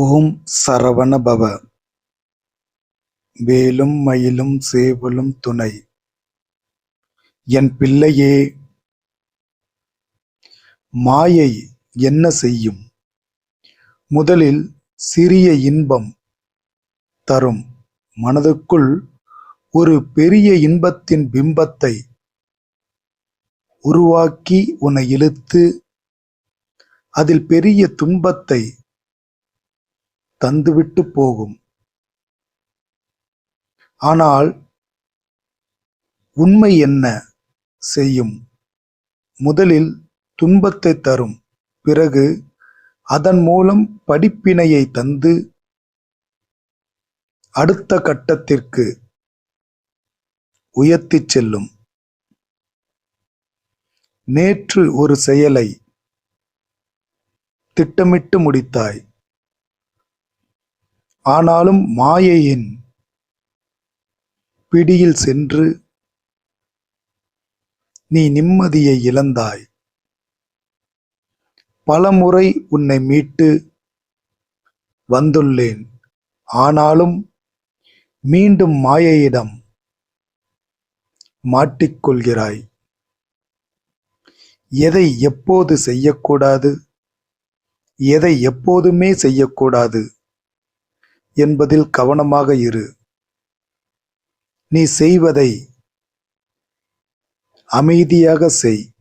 ஓம் சரவண பவ. வேலும் மயிலும் சேவலும் துணை. என் பிள்ளையே மாயை என்ன செய்யும்? முதலில் சிறிய இன்பம் தரும். மனதுக்குள் ஒரு பெரிய இன்பத்தின் பிம்பத்தை உருவாக்கி உன்னை இழுத்து அதில் பெரிய துன்பத்தை தந்துவிட்டு போகும். ஆனால் உண்மை என்ன செய்யும்? முதலில் துன்பத்தை தரும். பிறகு அதன் மூலம் படிப்பினையை தந்து அடுத்த கட்டத்திற்கு உயர்த்திச் செல்லும். நேற்று ஒரு செயலை திட்டமிட்டு முடித்தாய். ஆனாலும் மாயையின் பிடியில் சென்று நீ நிம்மதியை இழந்தாய். பலமுறை உன்னை மீட்டு வந்துள்ளேன். ஆனாலும் மீண்டும் மாயையிடம் மாட்டிக்கொள்கிறாய். எதை எப்போது செய்யக்கூடாது? எதை எப்போதுமே செய்யக்கூடாது? என்பதில் கவனமாக இரு. நீ செய்வதை அமைதியாக செய்.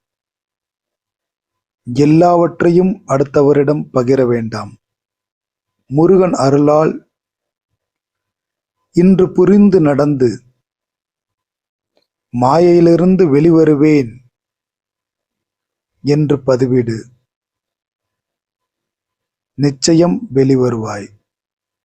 எல்லாவற்றையும் அடுத்தவரிடம் பகிர வேண்டாம். முருகன் அருளால் இன்று புரிந்து நடந்து மாயையிலிருந்து வெளிவருவேன் என்று பதிவிடு. நிச்சயம் வெளிவருவாய்.